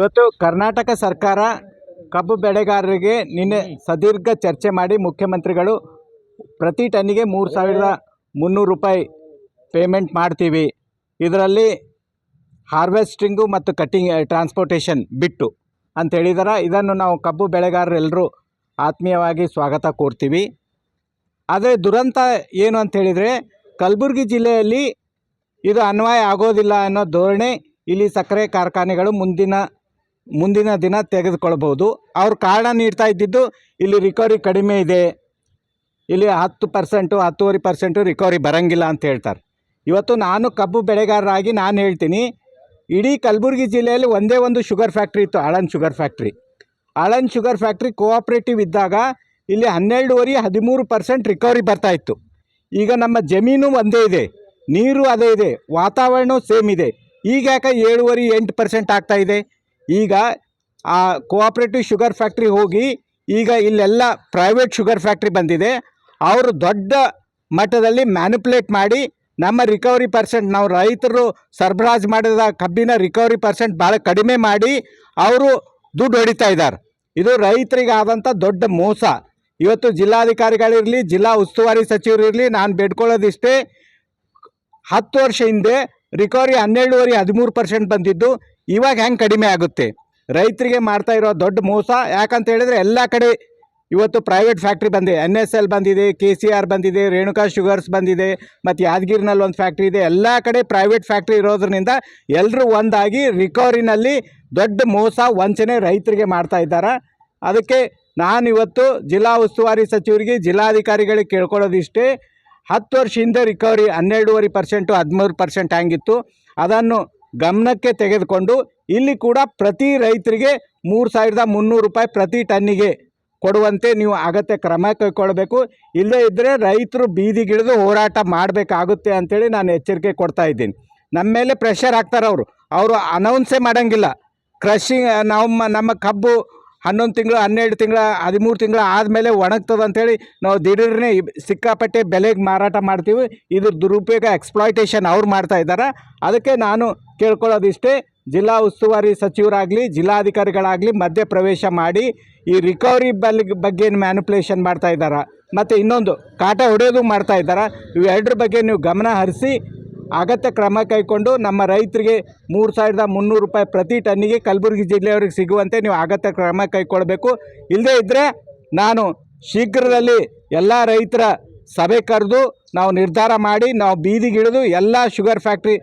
ಇವತ್ತು ಕರ್ನಾಟಕ ಸರ್ಕಾರ ಕಬ್ಬು ಬೆಳೆಗಾರರಿಗೆ ನಿನ್ನೆ ಸದೀರ್ಘ ಚರ್ಚೆ ಮಾಡಿ ಮುಖ್ಯಮಂತ್ರಿಗಳು ಪ್ರತಿ ಟನ್ನಿಗೆ ಮೂರು ಸಾವಿರದ ಮುನ್ನೂರು ರೂಪಾಯಿ ಪೇಮೆಂಟ್ ಮಾಡ್ತೀವಿ. ಇದರಲ್ಲಿ ಹಾರ್ವೆಸ್ಟಿಂಗು ಮತ್ತು ಕಟ್ಟಿಂಗ್ ಟ್ರಾನ್ಸ್ಪೋರ್ಟೇಷನ್ ಬಿಟ್ಟು ಅಂತ ಹೇಳಿದಾರೆ. ಇದನ್ನು ನಾವು ಕಬ್ಬು ಬೆಳೆಗಾರರೆಲ್ಲರೂ ಆತ್ಮೀಯವಾಗಿ ಸ್ವಾಗತ ಕೋರ್ತೀವಿ. ಆದರೆ ದುರಂತ ಏನು ಅಂತ ಹೇಳಿದರೆ ಕಲಬುರಗಿ ಜಿಲ್ಲೆಯಲ್ಲಿ ಇದು ಅನ್ವಯ ಆಗೋದಿಲ್ಲ ಅನ್ನೋ ಧೋರಣೆ ಇಲ್ಲಿ ಸಕ್ಕರೆ ಕಾರ್ಖಾನೆಗಳು ಮುಂದಿನ ಮುಂದಿನ ದಿನ ತೆಗೆದುಕೊಳ್ಬೋದು ಅವ್ರ ಕಾರಣ ನೀಡ್ತಾ ಇದ್ದಿದ್ದು ಇಲ್ಲಿ ರಿಕವರಿ ಕಡಿಮೆ ಇದೆ. ಇಲ್ಲಿ ಹತ್ತು ಪರ್ಸೆಂಟು ಹತ್ತುವರೆ ಪರ್ಸೆಂಟು ರಿಕವರಿ ಬರಂಗಿಲ್ಲ ಅಂತ ಹೇಳ್ತಾರೆ. ಇವತ್ತು ನಾನು ಕಬ್ಬು ಬೆಳೆಗಾರರಾಗಿ ನಾನು ಹೇಳ್ತೀನಿ, ಇಡೀ ಕಲಬುರಗಿ ಜಿಲ್ಲೆಯಲ್ಲಿ ಒಂದೇ ಒಂದು ಶುಗರ್ ಫ್ಯಾಕ್ಟ್ರಿ ಇತ್ತು ಆಳನ್ ಶುಗರ್ ಫ್ಯಾಕ್ಟ್ರಿ ಆಳನ್ ಶುಗರ್ ಫ್ಯಾಕ್ಟ್ರಿ ಕೋಆಪ್ರೇಟಿವ್ ಇದ್ದಾಗ ಇಲ್ಲಿ ಹನ್ನೆರಡುವರೆ, ಹದಿಮೂರು ಪರ್ಸೆಂಟ್ ರಿಕವರಿ ಬರ್ತಾ ಇತ್ತು. ಈಗ ನಮ್ಮ ಜಮೀನು ಒಂದೇ ಇದೆ, ನೀರು ಅದೇ ಇದೆ, ವಾತಾವರಣವೂ ಸೇಮ್ ಇದೆ. ಈಗ ಯಾಕೆ ಏಳುವರೆ, ಎಂಟು ಪರ್ಸೆಂಟ್ ಇದೆ? ಈಗ ಆ ಕೋಆಪ್ರೇಟಿವ್ ಶುಗರ್ ಫ್ಯಾಕ್ಟ್ರಿ ಹೋಗಿ ಈಗ ಇಲ್ಲೆಲ್ಲ ಪ್ರೈವೇಟ್ ಶುಗರ್ ಫ್ಯಾಕ್ಟ್ರಿ ಬಂದಿದೆ. ಅವರು ದೊಡ್ಡ ಮಟ್ಟದಲ್ಲಿ ಮ್ಯಾನಿಪುಲೇಟ್ ಮಾಡಿ ನಮ್ಮ ರಿಕವರಿ ಪರ್ಸೆಂಟ್ ನಾವು ರೈತರು ಸರಬರಾಜು ಮಾಡಿದ ಕಬ್ಬಿನ ರಿಕವರಿ ಪರ್ಸೆಂಟ್ ಭಾಳ ಕಡಿಮೆ ಮಾಡಿ ಅವರು ದುಡ್ಡು ಹೊಡಿತಾ ಇದ್ದಾರೆ. ಇದು ರೈತರಿಗೆ ಆದಂಥ ದೊಡ್ಡ ಮೋಸ. ಇವತ್ತು ಜಿಲ್ಲಾಧಿಕಾರಿಗಳಿರಲಿ, ಜಿಲ್ಲಾ ಉಸ್ತುವಾರಿ ಸಚಿವರಿರಲಿ, ನಾನು ಬೇಡ್ಕೊಳ್ಳೋದಿಷ್ಟೇ, ಹತ್ತು ವರ್ಷ ಹಿಂದೆ ರಿಕವರಿ ಹನ್ನೆರಡುವರೆ ಹದಿಮೂರು ಪರ್ಸೆಂಟ್ ಬಂದಿದ್ದು ಇವಾಗ ಹೆಂಗೆ ಕಡಿಮೆ ಆಗುತ್ತೆ? ರೈತರಿಗೆ ಮಾಡ್ತಾ ಇರೋ ದೊಡ್ಡ ಮೋಸ, ಯಾಕಂತ ಹೇಳಿದ್ರೆ ಎಲ್ಲ ಕಡೆ ಇವತ್ತು ಪ್ರೈವೇಟ್ ಫ್ಯಾಕ್ಟ್ರಿ ಬಂದಿದೆ. ಎನ್ ಎಸ್ ಎಲ್ ಬಂದಿದೆ ಕೆ ಸಿ ಆರ್ ಬಂದಿದೆ, ರೇಣುಕಾ ಶುಗರ್ಸ್ ಬಂದಿದೆ, ಮತ್ತು ಯಾದಗಿರಿನಲ್ಲಿ ಒಂದು ಫ್ಯಾಕ್ಟ್ರಿ ಇದೆ. ಎಲ್ಲ ಕಡೆ ಪ್ರೈವೇಟ್ ಫ್ಯಾಕ್ಟ್ರಿ ಇರೋದ್ರಿಂದ ಎಲ್ಲರೂ ಒಂದಾಗಿ ರಿಕವರಿನಲ್ಲಿ ದೊಡ್ಡ ಮೋಸ, ವಂಚನೆ ರೈತರಿಗೆ ಮಾಡ್ತಾ ಇದ್ದಾರೆ? ಅದಕ್ಕೆ ನಾನು ಇವತ್ತು ಜಿಲ್ಲಾ ಉಸ್ತುವಾರಿ ಸಚಿವರಿಗೆ, ಜಿಲ್ಲಾಧಿಕಾರಿಗಳಿಗೆ ಕೇಳ್ಕೊಳ್ಳೋದಿಷ್ಟೇ, ಹತ್ತು ವರ್ಷ ಹಿಂದೆ ರಿಕವರಿ ಹನ್ನೆರಡೂವರೆ ಪರ್ಸೆಂಟು ಹದಿಮೂರು ಪರ್ಸೆಂಟ್ ಹ್ಯಾಂಗಿತ್ತು. ಅದನ್ನು ಗಮನಕ್ಕೆ ತೆಗೆದುಕೊಂಡು ಇಲ್ಲಿ ಕೂಡ ಪ್ರತಿ ರೈತರಿಗೆ ಮೂರು ಸಾವಿರದ ಮುನ್ನೂರು ರೂಪಾಯಿ ಪ್ರತಿ ಟನ್ನಿಗೆ ಕೊಡುವಂತೆ ನೀವು ಅಗತ್ಯ ಕ್ರಮ ಕೈಗೊಳ್ಳಬೇಕು. ಇಲ್ಲದೇ ಇದ್ದರೆ ರೈತರು ಬೀದಿಗಿಳಿದು ಹೋರಾಟ ಮಾಡಬೇಕಾಗುತ್ತೆ ಅಂತೇಳಿ ನಾನು ಎಚ್ಚರಿಕೆ ಕೊಡ್ತಾ ಇದ್ದೀನಿ. ನಮ್ಮ ಮೇಲೆ ಪ್ರೆಷರ್ ಹಾಕ್ತಾರೆ ಅವರು. ಅವರು ಅನೌನ್ಸೇ ಮಾಡೋಂಗಿಲ್ಲ. ಕ್ರಷಿಂಗ್ ನಮ್ಮ ನಮ್ಮ ಕಬ್ಬು ಹನ್ನೊಂದು ತಿಂಗಳು, ಹನ್ನೆರಡು ತಿಂಗಳು, ಹದಿಮೂರು ತಿಂಗಳು ಆದಮೇಲೆ ಒಣಗ್ತದೆ ಅಂತೇಳಿ ನಾವು ದಿಢೀರ್ನೇ ಸಿಕ್ಕಾಪಟ್ಟೆ ಬೆಲೆಗೆ ಮಾರಾಟ ಮಾಡ್ತೀವಿ. ಇದು ದುರುಪಯೋಗ ಎಕ್ಸ್ಪ್ಲಾಯ್ಟೇಷನ್ ಅವ್ರು ಮಾಡ್ತಾ ಇದ್ದಾರೆ. ಅದಕ್ಕೆ ನಾನು ಕೇಳ್ಕೊಳ್ಳೋದಿಷ್ಟೇ. ಜಿಲ್ಲಾ ಉಸ್ತುವಾರಿ ಸಚಿವರಾಗಲಿ, ಜಿಲ್ಲಾಧಿಕಾರಿಗಳಾಗಲಿ ಮಧ್ಯ ಪ್ರವೇಶ ಮಾಡಿ ಈ ರಿಕವರಿ ಬಲ್, ಬಗ್ಗೆ ಮ್ಯಾನಿಪುಲೇಷನ್ ಮಾಡ್ತಾ ಇದ್ದಾರೆ? ಮತ್ತು ಇನ್ನೊಂದು, ಕಾಟ ಹೊಡೆಯೋದು ಮಾಡ್ತಾ ಇದ್ದಾರೆ? ಇವೆರಡರ ಬಗ್ಗೆ ನೀವು ಗಮನ ಹರಿಸಿ, ಅಗತ್ಯ ಕ್ರಮ ಕೈಗೊಂಡು ನಮ್ಮ ರೈತರಿಗೆ ಮೂರು ಸಾವಿರದ ಮುನ್ನೂರು ರೂಪಾಯಿ ಪ್ರತಿ ಟನ್ನಿಗೆ ಕಲಬುರಗಿ ಜಿಲ್ಲೆಯವ್ರಿಗೆ ಸಿಗುವಂತೆ ನೀವು ಅಗತ್ಯ ಕ್ರಮ ಕೈಗೊಳ್ಳಬೇಕು ಇಲ್ಲದೇ ಇದ್ದರೆ ನಾನು ಶೀಘ್ರದಲ್ಲಿ ಎಲ್ಲ ರೈತರ ಸಭೆ ಕರೆದು ನಾವು ನಿರ್ಧಾರ ಮಾಡಿ, ನಾವು ಬೀದಿಗಿಳಿದು ಎಲ್ಲ ಶುಗರ್ ಫ್ಯಾಕ್ಟ್ರಿ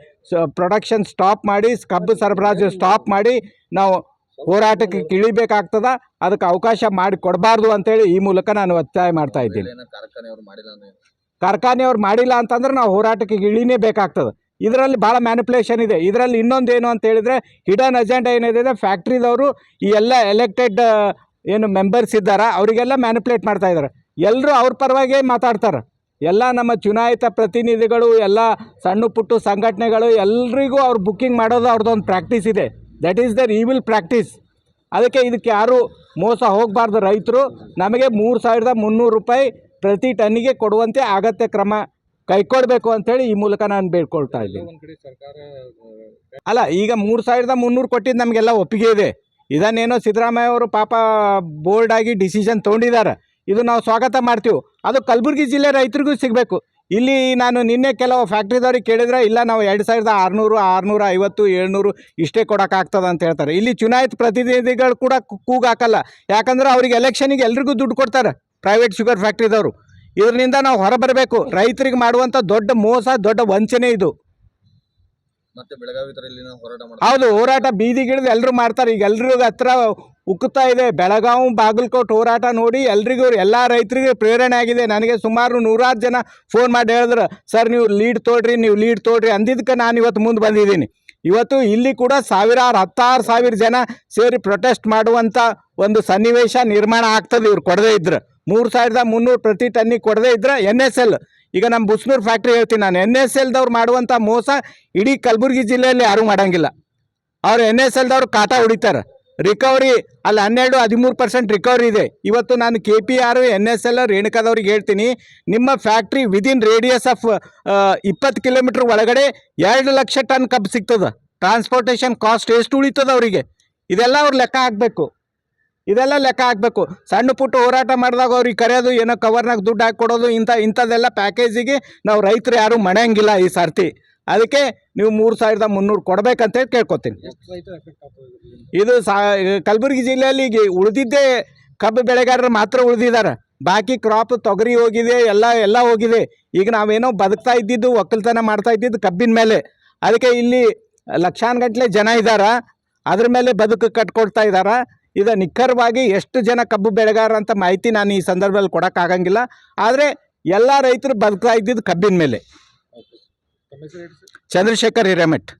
ಪ್ರೊಡಕ್ಷನ್ ಸ್ಟಾಪ್ ಮಾಡಿ ಕಬ್ಬು ಸರಬರಾಜು ಸ್ಟಾಪ್ ಮಾಡಿ ನಾವು ಹೋರಾಟಕ್ಕೆ ಇಳಿಬೇಕಾಗ್ತದ ಅದಕ್ಕೆ ಅವಕಾಶ ಮಾಡಿ ಕೊಡಬಾರ್ದು ಅಂತೇಳಿ ಈ ಮೂಲಕ ನಾನು ಒತ್ತಾಯ ಮಾಡ್ತಾ ಇದ್ದೀನಿ. ಕಾರ್ಖಾನೆಯವರು ಮಾಡಿಲ್ಲ ಅಂತಂದ್ರೆ ನಾವು ಹೋರಾಟಕ್ಕೆ ಇಳಿನೇ ಬೇಕಾಗ್ತದೆ. ಇದರಲ್ಲಿ ಭಾಳ ಮ್ಯಾನಿಪುಲೇಷನ್ ಇದೆ. ಇದರಲ್ಲಿ ಇನ್ನೊಂದು ಏನು ಅಂತ ಹೇಳಿದರೆ ಹಿಡನ್ ಅಜೆಂಡಾ ಏನಿದೆ ಫ್ಯಾಕ್ಟ್ರಿದವರು ಈ ಎಲ್ಲ ಎಲೆಕ್ಟೆಡ್ ಏನು ಮೆಂಬರ್ಸ್ ಇದ್ದಾರೆ ಅವರಿಗೆಲ್ಲ ಮ್ಯಾನಿಪುಲೇಟ್ ಮಾಡ್ತಾ ಇದ್ದಾರೆ. ಎಲ್ಲರೂ ಅವ್ರ ಪರವಾಗಿ ಮಾತಾಡ್ತಾರೆ. ಎಲ್ಲ ನಮ್ಮ ಚುನಾಯಿತ ಪ್ರತಿನಿಧಿಗಳು ಎಲ್ಲ ಸಣ್ಣ ಪುಟ್ಟ ಸಂಘಟನೆಗಳು ಎಲ್ರಿಗೂ ಅವ್ರು ಬುಕ್ಕಿಂಗ್ ಮಾಡೋದು ಅವ್ರದ್ದೊಂದು ಪ್ರಾಕ್ಟೀಸ್ ಇದೆ. That is their evil practice ಅದಕ್ಕೆ ಇದಕ್ಕೆ ಯಾರು ಮೋಸ ಹೋಗಬಾರ್ದು ರೈತರು. ನಮಗೆ ಮೂರು ಸಾವಿರದ ಮುನ್ನೂರು ರೂಪಾಯಿ ಪ್ರತಿ ಟನ್ನಿಗೆ ಕೊಡುವಂತೆ ಅಗತ್ಯ ಕ್ರಮ ಕೈಕೊಡಬೇಕು ಅಂತೇಳಿ ಈ ಮೂಲಕ ನಾನು ಬೇಡ್ಕೊಳ್ತಾ ಇದ್ದೀನಿ. ಅಲ್ಲ ಈಗ ಮೂರು ಸಾವಿರದ ಮುನ್ನೂರು ಕೊಟ್ಟಿದ್ದು ನಮಗೆಲ್ಲ ಒಪ್ಪಿಗೆ ಇದೆ. ಇದನ್ನೇನೋ ಸಿದ್ದರಾಮಯ್ಯ ಅವರು ಪಾಪ ಬೋರ್ಡಾಗಿ ಆಗಿ ಡಿಸಿಷನ್ ತೊಗೊಂಡಿದ್ದಾರೆ. ಇದು ನಾವು ಸ್ವಾಗತ ಮಾಡ್ತೀವಿ. ಅದು ಕಲಬುರಗಿ ಜಿಲ್ಲೆ ರೈತರಿಗೂ ಸಿಗಬೇಕು. ಇಲ್ಲಿ ನಾನು ನಿನ್ನೆ ಕೆಲವು ಫ್ಯಾಕ್ಟ್ರಿದವ್ರಿಗೆ ಕೇಳಿದ್ರೆ ಇಲ್ಲ ನಾವು ಎರಡು ಸಾವಿರದ ಆರುನೂರು ಆರುನೂರ ಐವತ್ತು ಏಳ್ನೂರು ಇಷ್ಟೇ ಕೊಡೋಕ್ಕಾಗ್ತದೆ ಅಂತ ಹೇಳ್ತಾರೆ. ಇಲ್ಲಿ ಚುನಾಯಿತ ಪ್ರತಿನಿಧಿಗಳು ಕೂಡ ಕೂಗಾಕಲ್ಲ ಯಾಕಂದ್ರೆ ಅವ್ರಿಗೆ ಎಲೆಕ್ಷನಿಗೆ ಎಲ್ರಿಗೂ ದುಡ್ಡು ಕೊಡ್ತಾರೆ ಪ್ರೈವೇಟ್ ಶುಗರ್ ಫ್ಯಾಕ್ಟ್ರಿದವರು ಇದರಿಂದ ನಾವು ಹೊರಬರಬೇಕು ರೈತರಿಗೆ ಮಾಡುವಂಥ ದೊಡ್ಡ ಮೋಸ ದೊಡ್ಡ ವಂಚನೆ ಇದು. ಹೌದು ಹೋರಾಟ ಬೀದಿಗಿಳಿದು ಎಲ್ಲರೂ ಮಾಡ್ತಾರೆ. ಈಗ ಎಲ್ಲರಿಗೂ ಹತ್ರ ಉಕ್ಕುತ್ತಾ ಇದೆ. ಬೆಳಗಾವಿ ಬಾಗಲಕೋಟೆ ಹೋರಾಟ ನೋಡಿ ಎಲ್ರಿಗೂ ಎಲ್ಲ ರೈತರಿಗೆ ಪ್ರೇರಣೆ ಆಗಿದೆ. ನನಗೆ ಸುಮಾರು ನೂರಾರು ಜನ ಫೋನ್ ಮಾಡಿ ಹೇಳಿದ್ರು, ಸರ್ ನೀವು ಲೀಡ್ ತೋಡ್ರಿ, ನೀವು ಲೀಡ್ ತೋಡ್ರಿ ಅಂದಿದ್ದಕ್ಕೆ ನಾನು ಇವತ್ತು ಮುಂದೆ ಬಂದಿದ್ದೀನಿ. ಇವತ್ತು ಇಲ್ಲಿ ಕೂಡ ಸಾವಿರಾರು, ಹತ್ತಾರು ಸಾವಿರ ಜನ ಸೇರಿ ಪ್ರೊಟೆಸ್ಟ್ ಮಾಡುವಂಥ ಒಂದು ಸನ್ನಿವೇಶ ನಿರ್ಮಾಣ ಆಗ್ತದೆ ಇವ್ರು ಕೊಡದೇ ಇದ್ರೆ. ಮೂರು ಸಾವಿರದ ಮುನ್ನೂರು ಪ್ರತಿ ಟನ್ನಿಗೆ ಕೊಡದೇ ಇದ್ರೆ ಎನ್ ಎಸ್ ಎಲ್ ಈಗ ನಮ್ಮ ಬುಸ್ನೂರು ಫ್ಯಾಕ್ಟ್ರಿ ಹೇಳ್ತೀನಿ ನಾನು. ಎನ್ ಎಸ್ ಎಲ್ದವ್ರು ಮಾಡುವಂಥ ಮೋಸ ಇಡೀ ಕಲಬುರಗಿ ಜಿಲ್ಲೆಯಲ್ಲಿ ಯಾರೂ ಮಾಡೋಂಗಿಲ್ಲ. ಅವ್ರು ಎನ್ ಎಸ್ ಎಲ್ದವ್ರು ಕಾಟ ಹೊಡಿತಾರೆ. ರಿಕವರಿ ಅಲ್ಲಿ ಹನ್ನೆರಡು, ಹದಿಮೂರು ಪರ್ಸೆಂಟ್ ರಿಕವರಿ ಇದೆ. ಇವತ್ತು ನಾನು K P R N S L ರೇಣುಕಾದವ್ರಿಗೆ ಹೇಳ್ತೀನಿ. ನಿಮ್ಮ ಫ್ಯಾಕ್ಟ್ರಿ ವಿದಿನ್ ರೇಡಿಯಸ್ ಆಫ್ ಇಪ್ಪತ್ತು ಕಿಲೋಮೀಟ್ರ್ ಒಳಗಡೆ ಎರಡು ಲಕ್ಷ ಟನ್ ಕಬ್ಬು ಸಿಗ್ತದೆ. ಟ್ರಾನ್ಸ್ಪೋರ್ಟೇಷನ್ ಕಾಸ್ಟ್ ಎಷ್ಟು ಉಳಿತದ ಅವರಿಗೆ? ಇದೆಲ್ಲ ಅವ್ರು ಲೆಕ್ಕ ಹಾಕಬೇಕು. ಇದೆಲ್ಲ ಲೆಕ್ಕ ಹಾಕಬೇಕು. ಸಣ್ಣ ಪುಟ್ಟ ಹೋರಾಟ ಮಾಡಿದಾಗ ಅವ್ರಿಗೆ ಕರೆಯೋದು, ಏನೋ ಕವರ್ನಾಗ ದುಡ್ಡು ಹಾಕಿ ಕೊಡೋದು ಇಂಥ, ಇಂಥದ್ದೆಲ್ಲ ಪ್ಯಾಕೇಜಿಗೆ ನಾವು ರೈತರು ಯಾರೂ ಮಣೆಯಂಗಿಲ್ಲ ಈ ಸರ್ತಿ. ಅದಕ್ಕೆ ನೀವು ಮೂರು ಸಾವಿರದ ಮುನ್ನೂರು ಕೊಡಬೇಕಂತೇಳಿ ಕೇಳ್ಕೊತೀನಿ. ಇದು ಸಾ ಕಲಬುರಗಿ ಜಿಲ್ಲೆಯಲ್ಲಿ ಈಗ ಉಳಿದಿದ್ದೇ ಕಬ್ಬು ಬೆಳೆಗಾರರು ಮಾತ್ರ ಉಳಿದಿದ್ದಾರೆ. ಬಾಕಿ ಕ್ರಾಪ್ ತೊಗರಿ ಹೋಗಿದೆ ಎಲ್ಲ ಎಲ್ಲ ಹೋಗಿದೆ. ಈಗ ನಾವೇನೋ ಬದುಕ್ತಾ ಇದ್ದಿದ್ದು ಒಕ್ಕಲ್ತನ ಮಾಡ್ತಾ ಇದ್ದಿದ್ದು ಕಬ್ಬಿನ ಮೇಲೆ. ಅದಕ್ಕೆ ಇಲ್ಲಿ ಲಕ್ಷಾನುಗಟ್ಟಲೆ ಜನ ಇದ್ದಾರ? ಅದ್ರ ಮೇಲೆ ಬದುಕು ಕಟ್ಕೊಡ್ತಾ ಇದ್ದಾರ? ಇದು ನಿಖರವಾಗಿ ಎಷ್ಟು ಜನ ಕಬ್ಬು ಬೆಳೆಗಾರ ಅಂತ ಮಾಹಿತಿ ನಾನು ಈ ಸಂದರ್ಭದಲ್ಲಿ ಕೊಡೋಕ್ಕಾಗಂಗಿಲ್ಲ. ಆದರೆ ಎಲ್ಲ ರೈತರು ಬದುಕ್ತಾ ಇದ್ದಿದ್ದು ಕಬ್ಬಿನ ಮೇಲೆ. ಚಂದ್ರಶೇಖರ್ ಹಿರೇಮಠ್.